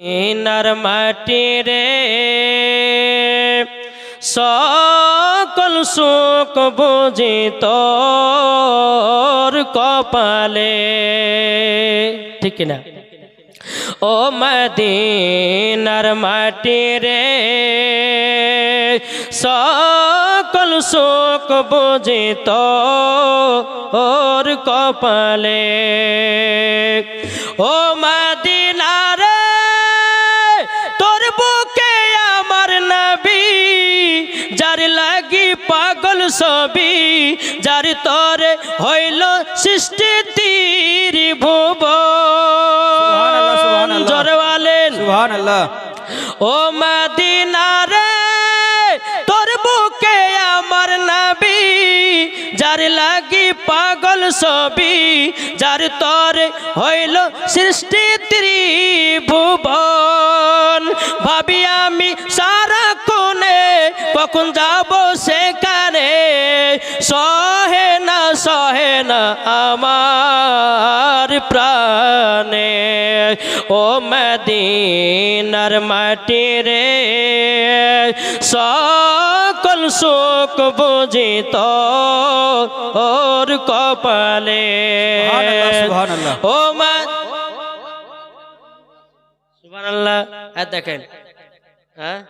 Inner মাটি রে, সকল সুখ বুঝি তোর কপালে। ঠিক না ও মদিনার মাটি রে, সকল সুখ বুঝি তোর কপালে। ও মদিনার ছবি যার তোর হইল সৃষ্টি তীর ভুব। জরওয়ালেন ও মদিনারে তোর বুকে আমার নবী যার লাগি পাগল ছবি যার তোর হইল সৃষ্টি ত্রিভুবন ভাবি আমি সারা কোনে কখন যাব সেখানে প্রাণে ও মদিনার মাটি রে সকল শোক বুঝিত ওর কপালে। ও মা সুবহানাল্লাহ এই দেখেন হ্যাঁ?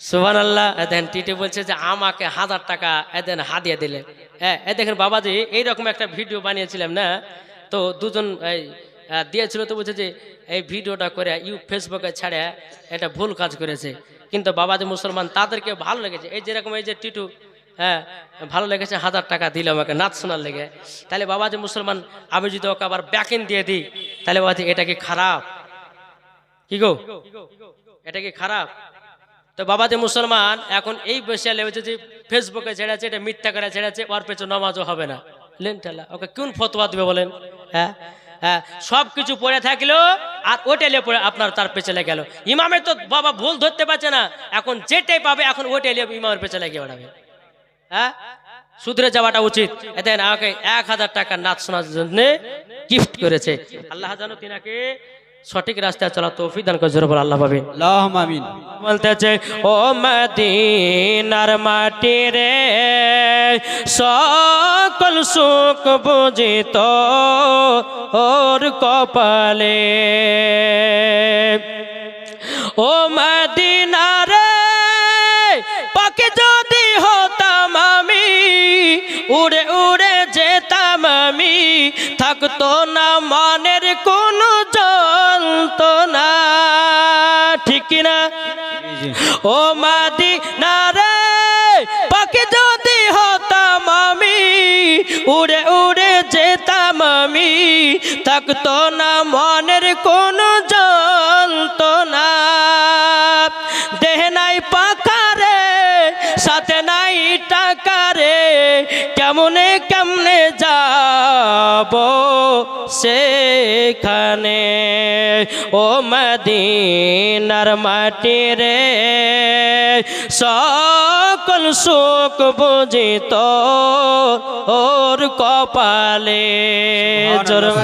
সুবান আল্লাহ দেখেন টিটি বলছে যে আমাকে হাজার টাকা এদেন হাদিয়া দিলে হ্যাঁ এ দেখেন বাবাজি এইরকম একটা ভিডিও বানিয়েছিলাম না? তো দুজন দিয়েছিল তো বলছে যে, এই ভিডিওটা করে ইউ ফেসবুকে ছাড়ে, এটা ভুল কাজ করেছে। কিন্তু বাবাজি মুসলমান, তাদেরকে ভালো লেগেছে। এই যেরকম, এই যে টিটু হ্যাঁ ভালো লেগেছে, হাজার টাকা দিল আমাকে নাচ শোনার লেগে। তাহলে বাবাজি মুসলমান, আমি যদি ওকে আবার ব্যাকিন দিয়ে দিই, তাহলে বাবাজি এটা কি খারাপ? কি গো? এটা কি খারাপ? তো বাবা যে মুসলমান, এখন এই বসে লেগেছে যে, ফেসবুকে ছেড়েছে, এটা মিথ্যা করে ছেড়েছে, ওর পেছনে নামাজও হবে না। লেন ঠেলা, ওকে কোন ফতোয়া দেবে বলেন? হ্যাঁ হ্যাঁ সব কিছু পড়ে থাকল আর ওটেলে পড়ে আপনার তার পেছনে গেল। ইমামের তো বাবা ভুল ধরতে পারছে না। এখন যেটাই পাবে, এখন ওটেলে ইমামের পেছনে গিয়ে ওড়াবে হ্যাঁ সুধরে যাওয়াটা উচিত। এতে আমাকে এক হাজার টাকা নাচ শোনার জন্য গিফট করেছে। আল্লাহ জানো তিনাকে সঠিক রাস্তায় চলা তৌফিক দান করে, জোরে বলে আল্লাহ পাবেন। আল্লাহ বলতেছে, ও মদিনার মাটি রে, সকল সুখ বুঝিত ওর কপালে। ও মদিনার পাকে যদি হতাম আমি, উড়ে উড়ে যেতাম আমি, থাকতো না মনের কোনো যন্ত্রণা ঠিক জি ও মাদি নারে পাখি যদি হতাম আমি, উড়ে উড়ে যেতাম আমি, থাকতো না মনের কোনো না দেহ নাই পাকারে সাথে নাই টাকারে, কেমনে কেমনে যাব সেখানে? ও মদিনার মাটি রে। সকল সুখ বুঝিত ওর কপালে।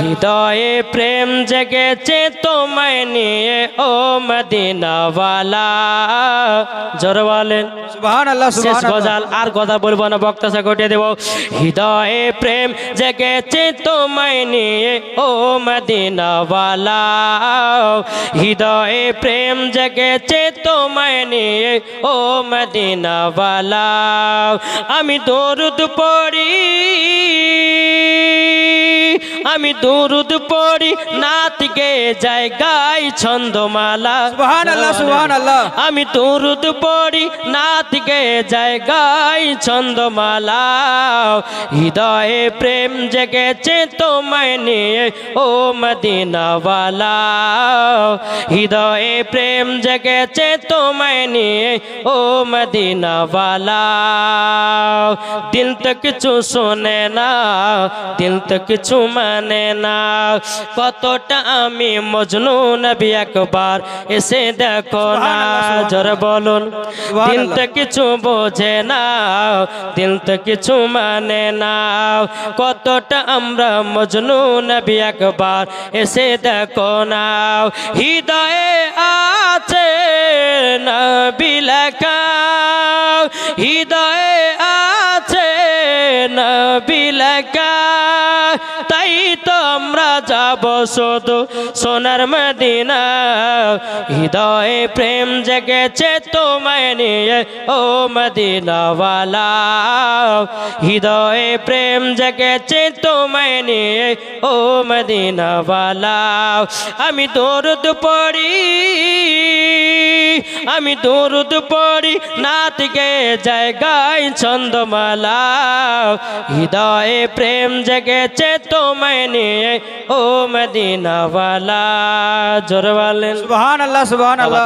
হৃদয়ে প্রেম জেগেছে তোমায় নিয়ে ও মদিনাওয়ালা। জোর বলেন সুবহান আল্লাহ শেষ গজাল আর কথা বলব না বক্তা ঘটিয়ে দেব। হৃদয়ে প্রেম জেগেছে তোমায় নিয়ে ও মদিনাওয়ালা। হৃদয়ে প্রেম জেগেছে তোমায় নিয়ে ও মদিনাওয়ালা। আমি দরুদ পড়ি। আমি দরুদ পড়ি নাত গে যাই গাই ছন্দমালা। সুবহান আল্লাহ সুবহান আল্লাহ আমি দরুদ পড়ি নাত গে যায় গাই ছন্দমালা। হৃদয়ে প্রেম জেগেছে তোমায় নিয়ে ও মদিনাওয়ালা। হৃদয়ে প্রেম জেগেছে তোমায় নিয়ে ও মদিনাওয়ালা। দিল তো কিছু শোনে না দিল তো কিছু মানে মানে না। কতটা আমি মজনু নবী একবার এসে দেখো না। জোর বলুন দিল তো কিছু বোঝে না দিল তো কিছু মানে না। কতটা আমরা মজনু নবী একবার এসে দেখো না। হৃদয়ে আছে নবী লেখা। হৃদয়ে শুধু সোনার মদিনা। হৃদয়ে প্রেম জেগেছে তোমায় নিয়ে, ও মদিনাওয়ালা। হৃদয়ে প্রেম জেগেছে তোমায় নিয়ে, ও মদিনাওয়ালা। আমি দরুদ পড়ি, আমি দরুদ পড়ি, নাত গে জায়গায় ছন্দমালা। হৃদয়ে প্রেম জেগেছে তোমায় নিয়ে, ও মদিনাওয়ালা জোর বলেন সুবহান আল্লাহ সুবহান আল্লাহ